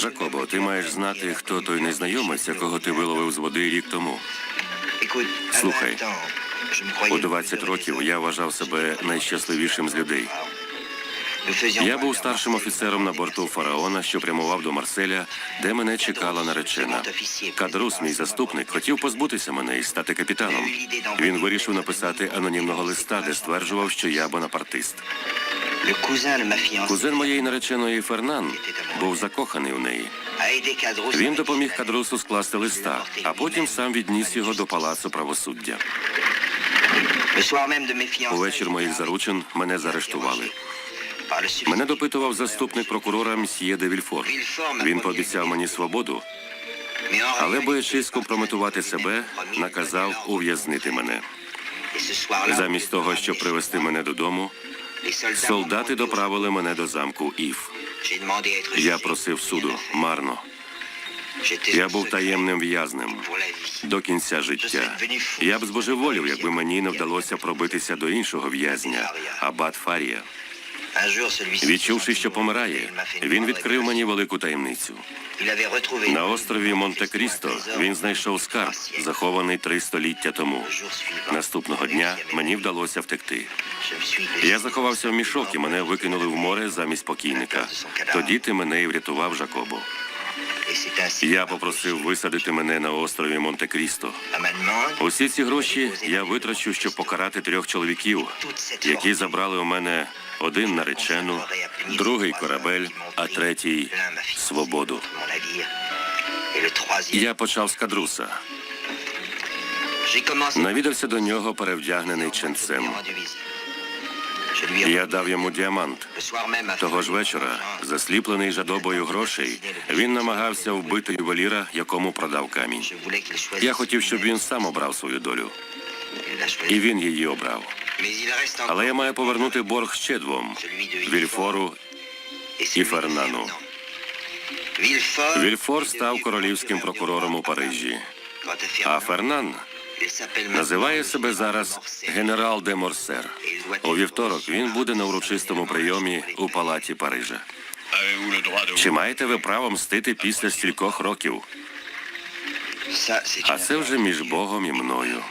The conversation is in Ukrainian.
Жакобо, ти маєш знати, хто той незнайомець, якого ти виловив з води рік тому. Слухай, У 20 років я вважав себе найщасливішим з людей. Я був старшим офіцером на борту фараона, що прямував до Марселя, де мене чекала наречена. Кадрус, мій заступник, хотів позбутися мене і стати капітаном. Він вирішив написати анонімного листа, де стверджував, що я бонапартист. Кузен моєї нареченої Фернан був закоханий у неї. Він допоміг Кадрусу скласти листа, а потім сам відніс його до палацу правосуддя. Увечір моїх заручин мене заарештували. Мене допитував заступник прокурора мсьє де Вільфор. Він пообіцяв мені свободу, але боячись скомпрометувати себе, наказав ув'язнити мене. Замість того, щоб привезти мене додому, солдати доправили мене до замку Ів. Я просив суду марно. Я був таємним в'язнем до кінця життя. Я б збожеволів, якби мені не вдалося пробитися до іншого в'язня, Абат Фарія. Відчувши, що помирає, він відкрив мені велику таємницю. На острові Монте-Крісто він знайшов скарб, захований три століття тому. Наступного дня мені вдалося втекти. Я заховався в мішок і мене викинули в море замість покійника. Тоді ти мене і врятував, Жакобо. Я попросив висадити мене на острові Монте-Крісто. Усі ці гроші я витрачу, щоб покарати трьох чоловіків, які забрали у мене один наречену, другий корабель, а третій свободу. Я почав з кадруса. Навідався до нього перевдягнений ченцем. Я дав йому діамант. Того ж вечора, засліплений жадобою грошей, він намагався вбити ювеліра, якому продав камінь. Я хотів, щоб він сам обрав свою долю, і він її обрав. Але я маю повернути борг ще двом Вільфору і Фернану. Вільфор став королівським прокурором у Парижі, а Фернан називає себе зараз генерал де Морсер. У вівторок він буде на урочистому прийомі у палаті Парижа. Чи маєте ви право мстити після стількох років? А це вже між Богом і мною.